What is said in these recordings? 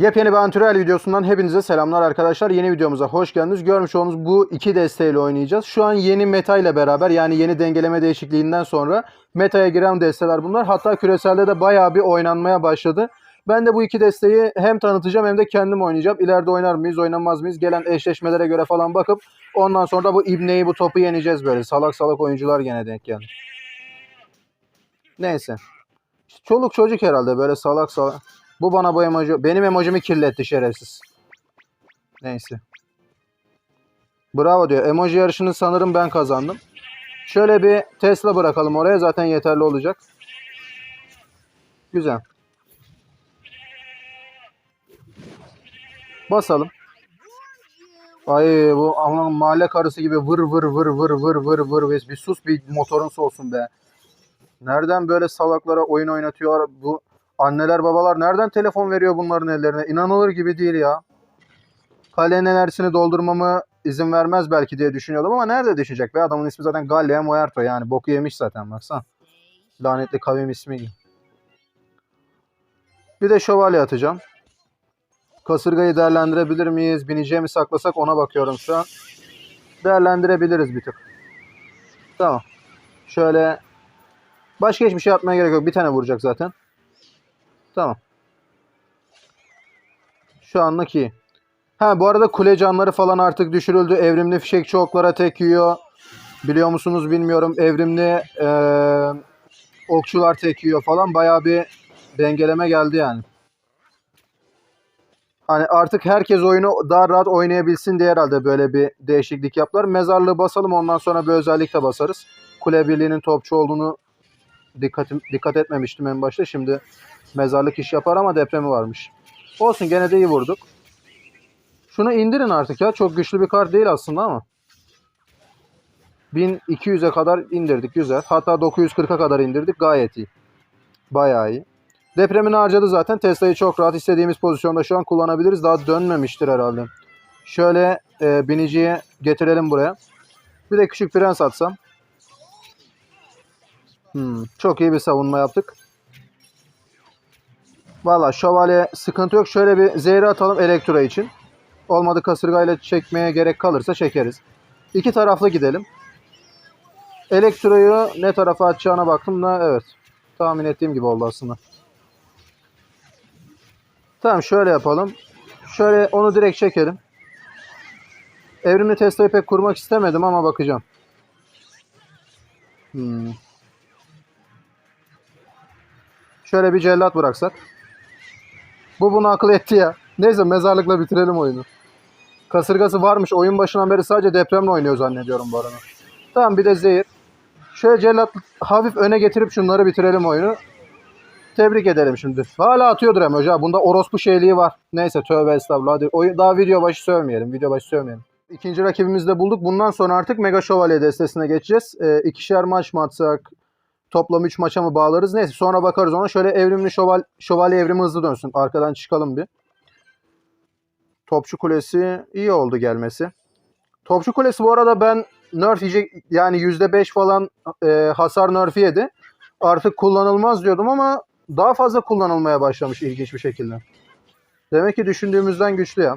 Yepyeni bir antrenör videosundan hepinize selamlar arkadaşlar. Yeni videomuza hoş geldiniz. Görmüş olduğunuz bu iki desteğiyle oynayacağız. Şu an yeni meta ile beraber yani yeni dengeleme değişikliğinden sonra metaya giren desteler bunlar. Hatta küreselde de bayağı bir oynanmaya başladı. Ben de bu iki desteği hem tanıtacağım hem de kendim oynayacağım. İleride oynar mıyız, oynamaz mıyız? Gelen eşleşmelere göre falan bakıp ondan sonra da bu ibneyi, bu topu yeneceğiz böyle. Salak salak oyuncular gene denk geldi. Neyse. Çoluk çocuk herhalde böyle salak salak. Bu bana bu emoji, benim emojimi kirletti şerefsiz. Neyse. Bravo diyor. Emoji yarışını sanırım ben kazandım. Şöyle bir Tesla bırakalım oraya zaten yeterli olacak. Güzel. Basalım. Ay bu aman mahalle karısı gibi vır vır vır vır vır vır vır bir sus bir motorun soğusun be. Nereden böyle salaklara oyun oynatıyor bu anneler babalar nereden telefon veriyor bunların ellerine? İnanılır gibi değil ya. Kalenin enerjisini doldurmamı izin vermez belki diye düşünüyordum ama nerede düşecek be? Adamın ismi zaten Gallia Muerto yani boku yemiş zaten baksana. Lanetli kavim ismi. Bir de şövalye atacağım. Kasırgayı değerlendirebilir miyiz? Bineceğimi saklasak ona bakıyorum şu an. Değerlendirebiliriz bir tık. Tamam. Şöyle Başka hiçbir şey atmaya gerek yok. Bir tane vuracak zaten. Tamam. Şu anlık iyi. Ha bu arada kule canları falan artık düşürüldü. Evrimli fişekçi oklara tek yiyor. Biliyor musunuz bilmiyorum. Evrimli eee, okçular tek yiyor falan. Bayağı bir dengeleme geldi yani. Hani artık herkes oyunu daha rahat oynayabilsin diye herhalde böyle bir değişiklik yaptılar. Mezarlığı basalım ondan sonra bir özellik de basarız. Kule birliğinin topçu olduğunu dikkat, dikkat etmemiştim en başta. Şimdi mezarlık iş yapar ama depremi varmış. Olsun gene de iyi vurduk. Şunu indirin artık ya. Çok güçlü bir kart değil aslında ama. 1200'e kadar indirdik. Güzel. Hatta 940'a kadar indirdik. Gayet iyi. Bayağı iyi. Depremini harcadı zaten. Tesla'yı çok rahat istediğimiz pozisyonda şu an kullanabiliriz. Daha dönmemiştir herhalde. Şöyle e, biniciyi getirelim buraya. Bir de küçük prens atsam. Hmm, çok iyi bir savunma yaptık. Valla şövalye sıkıntı yok. Şöyle bir zehri atalım Elektra için. Olmadı kasırgayla çekmeye gerek kalırsa çekeriz. İki taraflı gidelim. Elektroyu ne tarafa atacağına baktım da evet. Tahmin ettiğim gibi oldu aslında. Tamam şöyle yapalım. Şöyle onu direkt çekelim. Evrimli Tesla'yı pek kurmak istemedim ama bakacağım. Hmm. Şöyle bir cellat bıraksak. Bu bunu akıl etti ya. Neyse mezarlıkla bitirelim oyunu. Kasırgası varmış. Oyun başından beri sadece depremle oynuyor zannediyorum bu arada. Tamam bir de zehir. Şöyle cellat hafif öne getirip şunları bitirelim oyunu. Tebrik edelim şimdi. Hala atıyordur hem hoca. Bunda orospu şeyliği var. Neyse tövbe estağfurullah. Hadi oyun, daha video başı sövmeyelim. Video başı sövmeyelim. İkinci rakibimizi de bulduk. Bundan sonra artık Mega Şövalye destesine geçeceğiz. Ee, ikişer maç mı atsak? Toplam 3 maça mı bağlarız? Neyse sonra bakarız ona. Şöyle evrimli şöval şövalye evrimi hızlı dönsün. Arkadan çıkalım bir. Topçu Kulesi iyi oldu gelmesi. Topçu Kulesi bu arada ben nerf yiyecek yani %5 falan e, hasar nerfi yedi. Artık kullanılmaz diyordum ama daha fazla kullanılmaya başlamış ilginç bir şekilde. Demek ki düşündüğümüzden güçlü ya.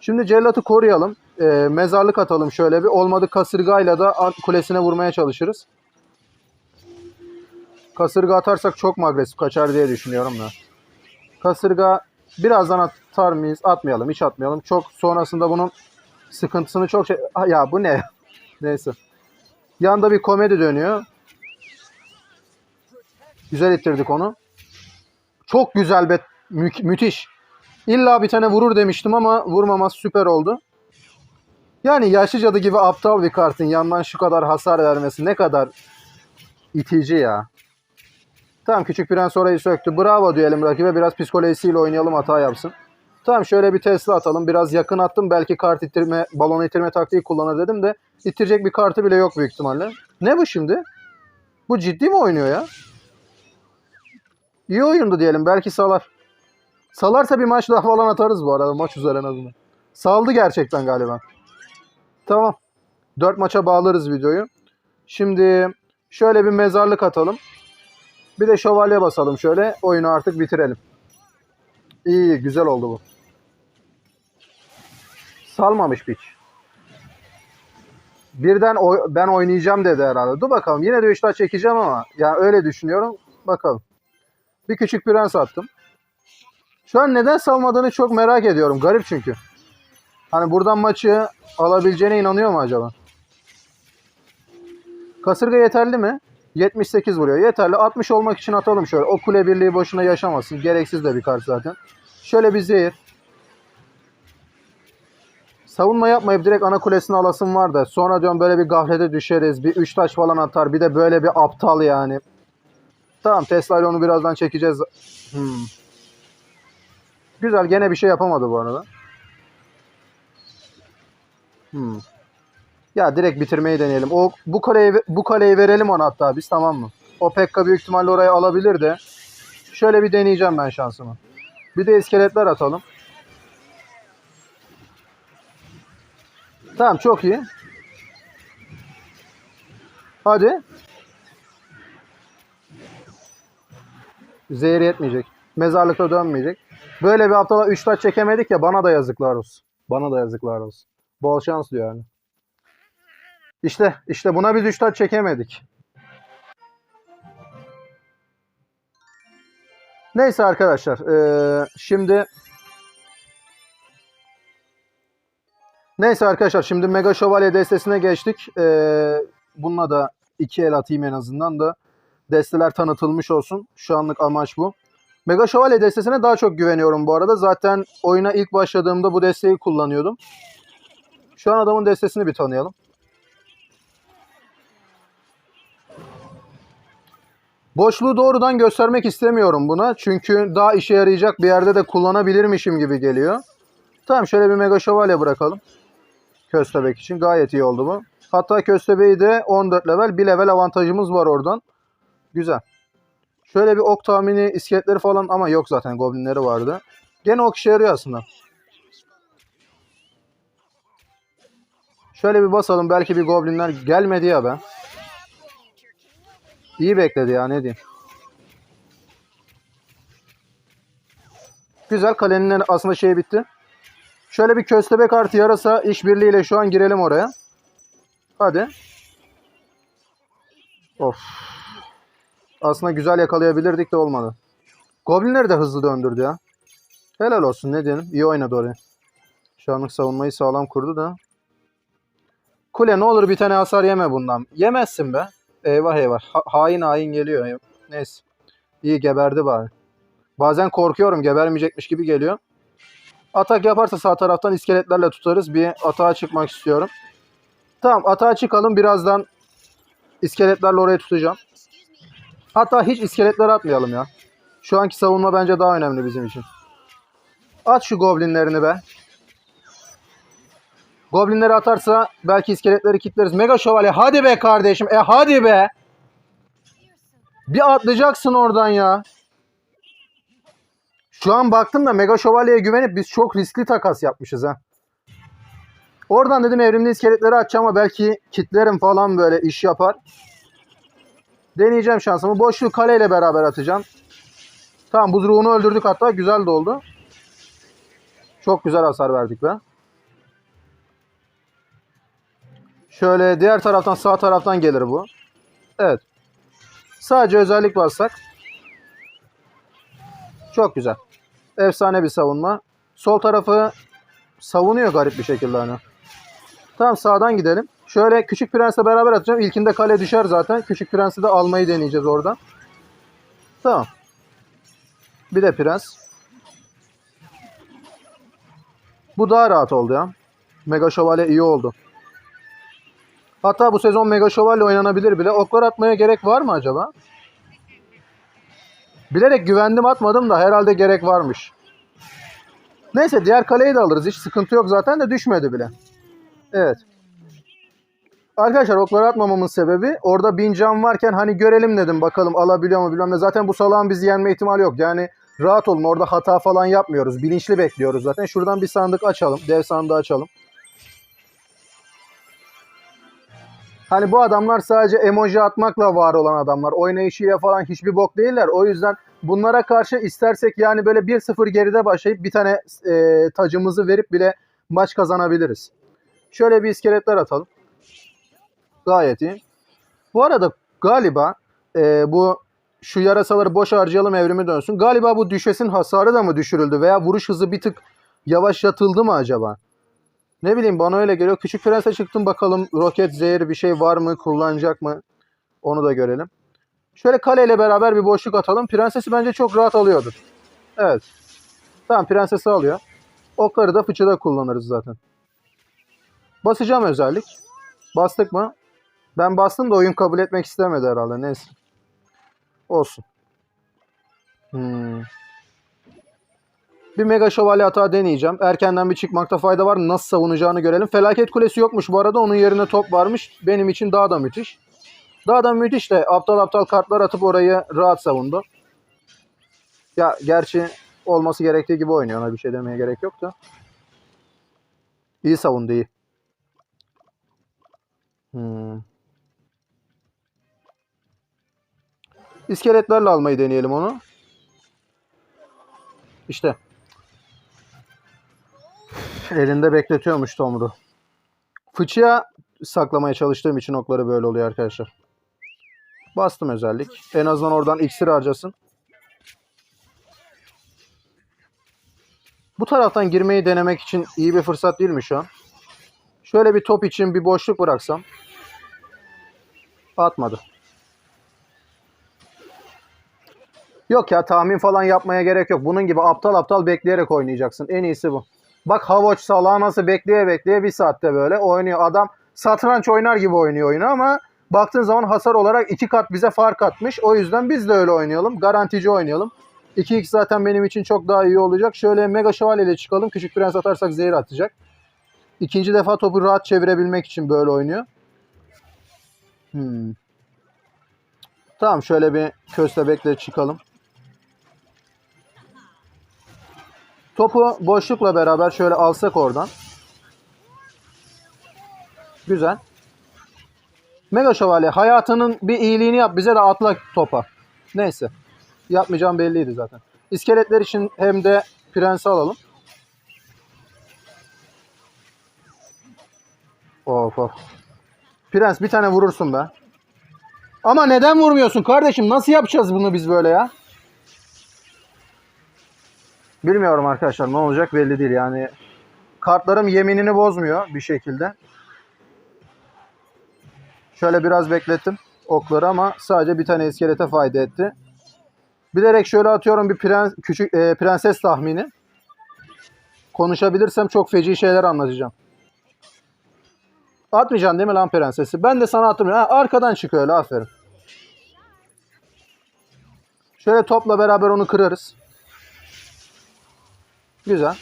Şimdi cellatı koruyalım. E, mezarlık atalım şöyle bir. Olmadı kasırgayla da kulesine vurmaya çalışırız. Kasırga atarsak çok mu agresif kaçar diye düşünüyorum da. Kasırga birazdan atar mıyız? Atmayalım. Hiç atmayalım. Çok sonrasında bunun sıkıntısını çok şey... Ah, Ya bu ne? Neyse. Yanda bir komedi dönüyor. Güzel ittirdik onu. Çok güzel be. Mü- müthiş. İlla bir tane vurur demiştim ama vurmaması süper oldu. Yani yaşlı cadı gibi aptal bir kartın yandan şu kadar hasar vermesi ne kadar itici ya. Tamam küçük prens orayı söktü. Bravo diyelim rakibe. Biraz psikolojisiyle oynayalım hata yapsın. Tamam şöyle bir Tesla atalım. Biraz yakın attım. Belki kart ittirme, balon ittirme taktiği kullanır dedim de ittirecek bir kartı bile yok büyük ihtimalle. Ne bu şimdi? Bu ciddi mi oynuyor ya? İyi oyundu diyelim. Belki salar. Salarsa bir maç daha falan atarız bu arada. Maç üzerine azından. Saldı gerçekten galiba. Tamam. 4 maça bağlarız videoyu. Şimdi şöyle bir mezarlık atalım. Bir de şövalye basalım şöyle. Oyunu artık bitirelim. İyi güzel oldu bu. Salmamış piç. Birden oy- ben oynayacağım dedi herhalde. Dur bakalım. Yine de 3 taş çekeceğim ama. Yani öyle düşünüyorum. Bakalım. Bir küçük prens attım. Şu an neden salmadığını çok merak ediyorum. Garip çünkü. Hani buradan maçı alabileceğine inanıyor mu acaba? Kasırga yeterli mi? 78 vuruyor. Yeterli. 60 olmak için atalım şöyle. O kule birliği boşuna yaşamasın. Gereksiz de bir kart zaten. Şöyle bir zehir. Savunma yapmayıp direkt ana kulesini alasım var da sonra diyorum böyle bir gaflete düşeriz. Bir 3 taş falan atar. Bir de böyle bir aptal yani. Tamam Tesla onu birazdan çekeceğiz. Hmm. Güzel gene bir şey yapamadı bu arada. Hmm. Ya direkt bitirmeyi deneyelim. O bu kaleyi bu kaleyi verelim ona hatta biz tamam mı? O Pekka büyük ihtimalle orayı alabilir de. Şöyle bir deneyeceğim ben şansımı. Bir de iskeletler atalım. Tamam çok iyi. Hadi. Zehir yetmeyecek. Mezarlıkta dönmeyecek. Böyle bir haftada 3 taç çekemedik ya bana da yazıklar olsun. Bana da yazıklar olsun. Bol şans diyor yani. İşte işte buna biz 3 taç çekemedik. Neyse arkadaşlar. eee, şimdi Neyse arkadaşlar şimdi Mega Şövalye destesine geçtik. Eee bununla da iki el atayım en azından da desteler tanıtılmış olsun. Şu anlık amaç bu. Mega Şövalye destesine daha çok güveniyorum bu arada. Zaten oyuna ilk başladığımda bu desteği kullanıyordum. Şu an adamın destesini bir tanıyalım. Boşluğu doğrudan göstermek istemiyorum buna. Çünkü daha işe yarayacak bir yerde de kullanabilirmişim gibi geliyor. Tamam şöyle bir Mega Şövalye bırakalım. Köstebek için gayet iyi oldu bu. Hatta Köstebeği de 14 level, 1 level avantajımız var oradan. Güzel. Şöyle bir ok tahmini iskeletleri falan ama yok zaten goblinleri vardı. Gene ok işe yarıyor aslında. Şöyle bir basalım belki bir goblinler gelmedi ya ben. İyi bekledi ya ne diyeyim. Güzel kalenin aslında şey bitti. Şöyle bir köstebek artı yarasa işbirliğiyle şu an girelim oraya. Hadi. Of. Aslında güzel yakalayabilirdik de olmadı. Goblinleri de hızlı döndürdü ya. Helal olsun ne diyelim. İyi oynadı oraya. Şu anlık savunmayı sağlam kurdu da. Kule ne olur bir tane hasar yeme bundan. Yemezsin be. Eyvah eyvah. Ha- hain hain geliyor. Neyse. İyi geberdi bari. Bazen korkuyorum gebermeyecekmiş gibi geliyor. Atak yaparsa sağ taraftan iskeletlerle tutarız. Bir atağa çıkmak istiyorum. Tamam atağa çıkalım. Birazdan iskeletlerle orayı tutacağım. Hatta hiç iskeletler atmayalım ya. Şu anki savunma bence daha önemli bizim için. At şu goblinlerini be. Goblinleri atarsa belki iskeletleri kitleriz. Mega şövalye hadi be kardeşim. E hadi be. Bir atlayacaksın oradan ya. Şu an baktım da Mega Şövalye'ye güvenip biz çok riskli takas yapmışız ha. Oradan dedim evrimli iskeletleri atacağım ama belki kitlerim falan böyle iş yapar. Deneyeceğim şansımı. Boşluğu kaleyle beraber atacağım. Tamam buz ruhunu öldürdük hatta. Güzel de oldu. Çok güzel hasar verdik be. Şöyle diğer taraftan sağ taraftan gelir bu. Evet. Sadece özellik bassak. Çok güzel. Efsane bir savunma. Sol tarafı savunuyor garip bir şekilde hani. Tamam sağdan gidelim. Şöyle Küçük Prens'le beraber atacağım. İlkinde kale düşer zaten. Küçük Prens'i de almayı deneyeceğiz oradan. Tamam. Bir de Prens. Bu daha rahat oldu ya. Mega Şövalye iyi oldu. Hatta bu sezon Mega Şövalye oynanabilir bile. Oklar atmaya gerek var mı acaba? Bilerek güvendim atmadım da herhalde gerek varmış. Neyse diğer kaleyi de alırız. Hiç sıkıntı yok zaten de düşmedi bile. Evet. Arkadaşlar okları atmamamın sebebi orada bin can varken hani görelim dedim bakalım alabiliyor mu bilmem ne. Zaten bu salağın bizi yenme ihtimali yok. Yani rahat olun orada hata falan yapmıyoruz. Bilinçli bekliyoruz zaten. Şuradan bir sandık açalım. Dev sandığı açalım. Hani bu adamlar sadece emoji atmakla var olan adamlar. Oynayışıyla falan hiçbir bok değiller. O yüzden Bunlara karşı istersek yani böyle 1-0 geride başlayıp bir tane e, tacımızı verip bile maç kazanabiliriz. Şöyle bir iskeletler atalım. Gayet iyi. Bu arada galiba e, bu şu yarasaları boş harcayalım evrimi dönsün. Galiba bu düşesin hasarı da mı düşürüldü veya vuruş hızı bir tık yavaşlatıldı mı acaba? Ne bileyim bana öyle geliyor. Küçük Prens'e çıktım bakalım roket zehir bir şey var mı kullanacak mı? Onu da görelim. Şöyle kaleyle beraber bir boşluk atalım. Prensesi bence çok rahat alıyordur. Evet. Tamam prensesi alıyor. Okları da fıçıda kullanırız zaten. Basacağım özellik. Bastık mı? Ben bastım da oyun kabul etmek istemedi herhalde. Neyse. Olsun. Hmm. Bir mega şövalye hata deneyeceğim. Erkenden bir çıkmakta fayda var. Nasıl savunacağını görelim. Felaket kulesi yokmuş bu arada. Onun yerine top varmış. Benim için daha da müthiş. Daha da müthiş de aptal aptal kartlar atıp orayı rahat savundu. Ya gerçi olması gerektiği gibi oynuyor. Ona bir şey demeye gerek yok da. İyi savundu iyi. Hmm. İskeletlerle almayı deneyelim onu. İşte. Elinde bekletiyormuş Tomru. Fıçıya saklamaya çalıştığım için okları böyle oluyor arkadaşlar. Bastım özellik. En azından oradan iksir harcasın. Bu taraftan girmeyi denemek için iyi bir fırsat değil mi şu an? Şöyle bir top için bir boşluk bıraksam. Atmadı. Yok ya tahmin falan yapmaya gerek yok. Bunun gibi aptal aptal bekleyerek oynayacaksın. En iyisi bu. Bak Havoç Salah nasıl bekleye bekleye bir saatte böyle oynuyor. Adam satranç oynar gibi oynuyor oyunu ama baktığın zaman hasar olarak iki kat bize fark atmış. O yüzden biz de öyle oynayalım. Garantici oynayalım. 2x zaten benim için çok daha iyi olacak. Şöyle Mega Şövalye ile çıkalım. Küçük Prens atarsak zehir atacak. İkinci defa topu rahat çevirebilmek için böyle oynuyor. Hmm. Tamam şöyle bir köstebekle çıkalım. Topu boşlukla beraber şöyle alsak oradan. Güzel. Mega Şövalye hayatının bir iyiliğini yap bize de atla topa. Neyse. Yapmayacağım belliydi zaten. İskeletler için hem de prensi alalım. Of of. Prens bir tane vurursun be. Ama neden vurmuyorsun kardeşim? Nasıl yapacağız bunu biz böyle ya? Bilmiyorum arkadaşlar ne olacak belli değil yani. Kartlarım yeminini bozmuyor bir şekilde. Şöyle biraz beklettim okları ama sadece bir tane iskelete fayda etti. Bilerek şöyle atıyorum bir prens, küçük e, prenses tahmini. Konuşabilirsem çok feci şeyler anlatacağım. Atmayacaksın değil mi lan prensesi? Ben de sana atmıyorum. Arkadan çıkıyor öyle aferin. Şöyle topla beraber onu kırarız. Güzel.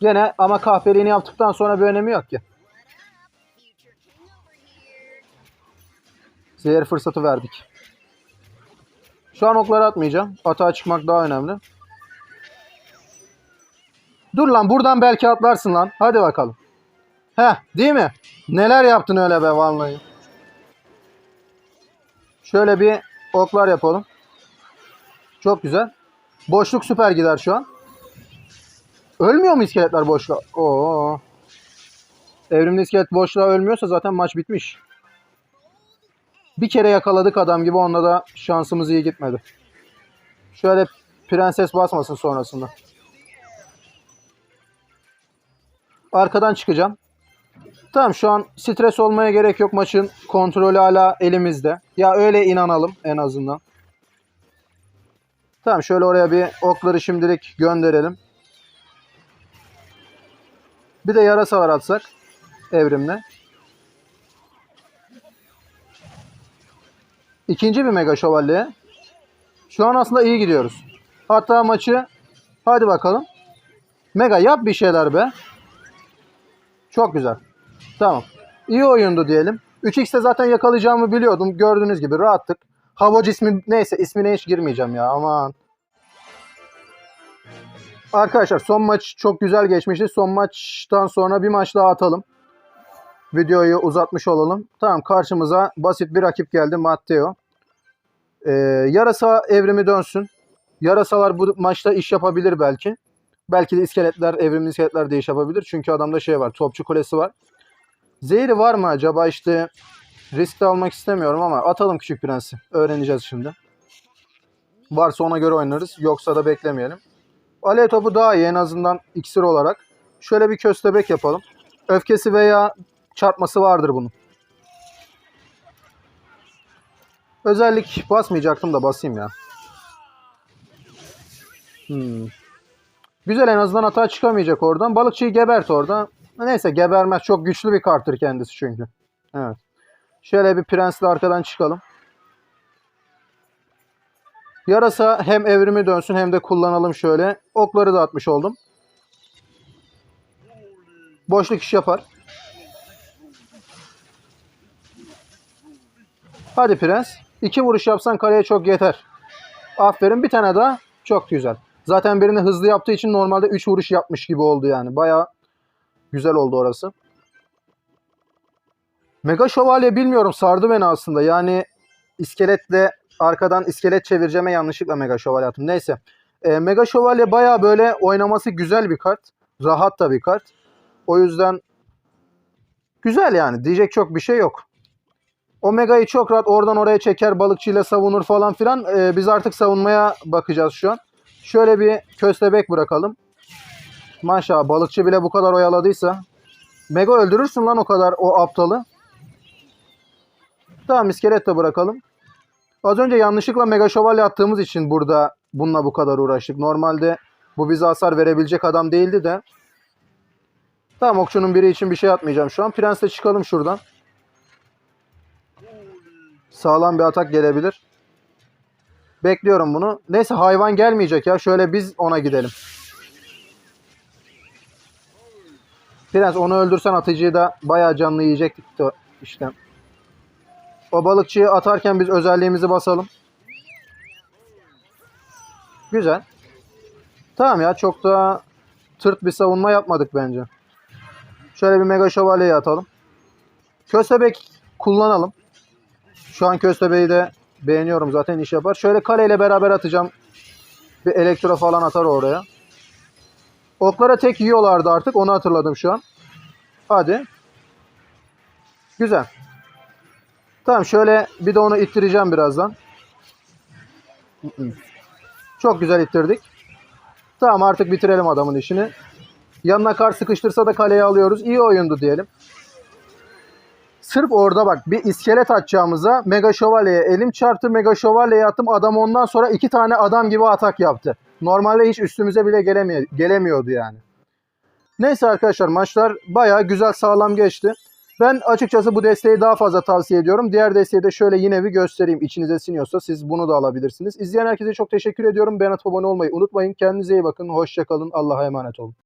Gene ama kahpeliğini yaptıktan sonra bir önemi yok ki. Zehir fırsatı verdik. Şu an okları atmayacağım. Atağa çıkmak daha önemli. Dur lan buradan belki atlarsın lan. Hadi bakalım. Heh değil mi? Neler yaptın öyle be vallahi. Şöyle bir oklar yapalım. Çok güzel. Boşluk süper gider şu an. Ölmüyor mu iskeletler boşluğa? Oo. Evrimli iskelet boşluğa ölmüyorsa zaten maç bitmiş. Bir kere yakaladık adam gibi onda da şansımız iyi gitmedi. Şöyle prenses basmasın sonrasında. Arkadan çıkacağım. Tamam şu an stres olmaya gerek yok. Maçın kontrolü hala elimizde. Ya öyle inanalım en azından. Tamam şöyle oraya bir okları şimdilik gönderelim. Bir de yarasa var atsak evrimle. İkinci bir mega şövalye. Şu an aslında iyi gidiyoruz. Hatta maçı hadi bakalım. Mega yap bir şeyler be. Çok güzel. Tamam. İyi oyundu diyelim. 3x'te zaten yakalayacağımı biliyordum. Gördüğünüz gibi rahattık. Havoc ismi neyse ismine hiç girmeyeceğim ya aman. Arkadaşlar son maç çok güzel geçmişti. Son maçtan sonra bir maç daha atalım. Videoyu uzatmış olalım. Tamam karşımıza basit bir rakip geldi Matteo. Ee, yarasa evrimi dönsün. Yarasalar bu maçta iş yapabilir belki. Belki de iskeletler, evrimli iskeletler de iş yapabilir. Çünkü adamda şey var, topçu kulesi var. Zehri var mı acaba işte risk de almak istemiyorum ama atalım küçük prensi. Öğreneceğiz şimdi. Varsa ona göre oynarız. Yoksa da beklemeyelim. Alev topu daha iyi en azından iksir olarak. Şöyle bir köstebek yapalım. Öfkesi veya çarpması vardır bunun. Özellik basmayacaktım da basayım ya. Hmm. Güzel en azından hata çıkamayacak oradan. Balıkçıyı gebert orada. Neyse gebermez. Çok güçlü bir karttır kendisi çünkü. Evet. Şöyle bir prensle arkadan çıkalım. Yarasa hem evrimi dönsün hem de kullanalım şöyle. Okları da atmış oldum. Boşluk iş yapar. Hadi prens. İki vuruş yapsan kaleye çok yeter. Aferin bir tane daha. Çok güzel. Zaten birini hızlı yaptığı için normalde 3 vuruş yapmış gibi oldu yani. Baya güzel oldu orası. Mega Şövalye bilmiyorum sardı beni aslında. Yani iskeletle arkadan iskelet çevireceğime yanlışlıkla Mega Şövalye attım. Neyse. Ee, Mega Şövalye baya böyle oynaması güzel bir kart. Rahat da bir kart. O yüzden güzel yani. Diyecek çok bir şey yok. Omega'yı çok rahat oradan oraya çeker balıkçıyla savunur falan filan. Ee, biz artık savunmaya bakacağız şu an. Şöyle bir köstebek bırakalım. Maşallah balıkçı bile bu kadar oyaladıysa. Mega öldürürsün lan o kadar o aptalı. Tamam iskelet de bırakalım. Az önce yanlışlıkla mega şövalye attığımız için burada bununla bu kadar uğraştık. Normalde bu bize hasar verebilecek adam değildi de. Tamam okçunun biri için bir şey atmayacağım şu an. Prensle çıkalım şuradan. Sağlam bir atak gelebilir. Bekliyorum bunu. Neyse hayvan gelmeyecek ya. Şöyle biz ona gidelim. Prens onu öldürsen atıcıyı da bayağı canlı yiyecektik işte. O balıkçıyı atarken biz özelliğimizi basalım. Güzel. Tamam ya çok da tırt bir savunma yapmadık bence. Şöyle bir mega şövalyeyi atalım. Köstebek kullanalım. Şu an köstebeği de beğeniyorum zaten iş yapar. Şöyle kaleyle beraber atacağım. Bir elektro falan atar oraya. Oklara tek yiyorlardı artık. Onu hatırladım şu an. Hadi. Güzel. Tamam şöyle bir de onu ittireceğim birazdan. Çok güzel ittirdik. Tamam artık bitirelim adamın işini. Yanına kar sıkıştırsa da kaleye alıyoruz. İyi oyundu diyelim. Sırf orada bak bir iskelet atacağımıza Mega Şövalye'ye elim çarptı. Mega Şövalye'ye attım. Adam ondan sonra iki tane adam gibi atak yaptı. Normalde hiç üstümüze bile gelemiyor, gelemiyordu yani. Neyse arkadaşlar maçlar bayağı güzel sağlam geçti. Ben açıkçası bu desteği daha fazla tavsiye ediyorum. Diğer desteği de şöyle yine bir göstereyim. İçinize siniyorsa siz bunu da alabilirsiniz. İzleyen herkese çok teşekkür ediyorum. Beğenip abone olmayı unutmayın. Kendinize iyi bakın. Hoşçakalın. Allah'a emanet olun.